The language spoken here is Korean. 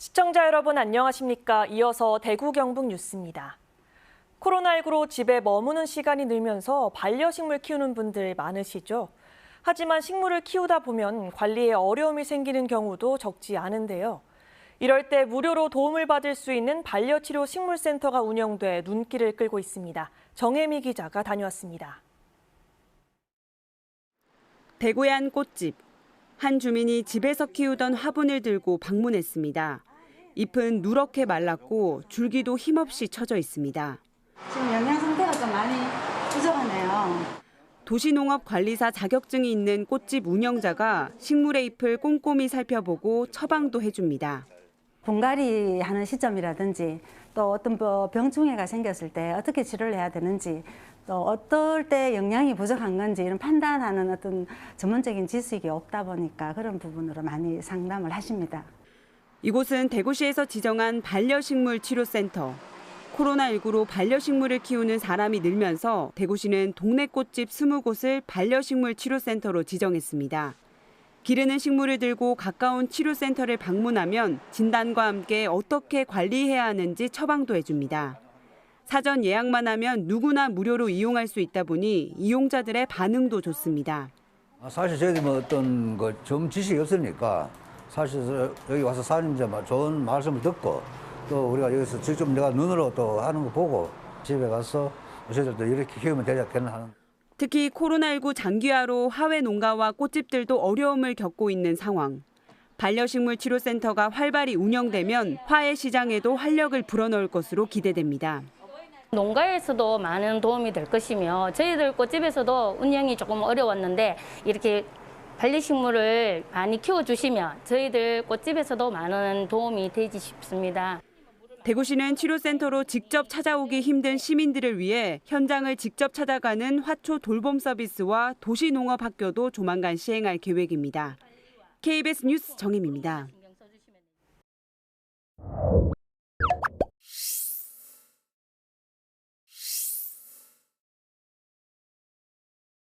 시청자 여러분 안녕하십니까? 이어서 대구 경북 뉴스입니다. 코로나19로 집에 머무는 시간이 늘면서 반려식물 키우는 분들 많으시죠? 하지만 식물을 키우다 보면 관리에 어려움이 생기는 경우도 적지 않은데요. 이럴 때 무료로 도움을 받을 수 있는 반려치료 식물센터가 운영돼 눈길을 끌고 있습니다. 정혜미 기자가 다녀왔습니다. 대구의 한 꽃집. 한 주민이 집에서 키우던 화분을 들고 방문했습니다. 잎은 누렇게 말랐고 줄기도 힘없이 처져 있습니다. 지금 영양 상태가 좀 많이 부족하네요. 도시농업관리사 자격증이 있는 꽃집 운영자가 식물의 잎을 꼼꼼히 살펴보고 처방도 해줍니다. 분갈이 하는 시점이라든지 또 어떤 뭐 병충해가 생겼을 때 어떻게 치료를 해야 되는지 또 어떨 때 영양이 부족한 건지 이런 판단하는 어떤 전문적인 지식이 없다 보니까 그런 부분으로 많이 상담을 하십니다. 이곳은 대구시에서 지정한 반려식물 치료센터. 코로나19로 반려식물을 키우는 사람이 늘면서 대구시는 동네 꽃집 20곳을 반려식물 치료센터로 지정했습니다. 기르는 식물을 들고 가까운 치료센터를 방문하면 진단과 함께 어떻게 관리해야 하는지 처방도 해줍니다. 사전 예약만 하면 누구나 무료로 이용할 수 있다 보니 이용자들의 반응도 좋습니다. 아, 사실 저희들이 뭐 어떤 그좀 지식이 없으니까 사실 여기 와서 사장님들 좋은 말씀을 듣고 또 우리가 여기서 직접 내가 눈으로 또 하는 거 보고 집에 가서 저희들도 이렇게 키우면 되지 않겠나 하는 특히 코로나19 장기화로 하회 농가와 꽃집들도 어려움을 겪고 있는 상황. 반려식물 치료센터가 활발히 운영되면 화해 시장에도 활력을 불어넣을 것으로 기대됩니다. 농가에서도 많은 도움이 될 것이며 저희들 꽃집에서도 운영이 조금 어려웠는데 이렇게 반려식물을 많이 키워주시면 저희들 꽃집에서도 많은 도움이 되지 싶습니다. 대구시는 치료센터로 직접 찾아오기 힘든 시민들을 위해 현장을 직접 찾아가는 화초 돌봄 서비스와 도시농업학교도 조만간 시행할 계획입니다. KBS 뉴스 정혜입니다.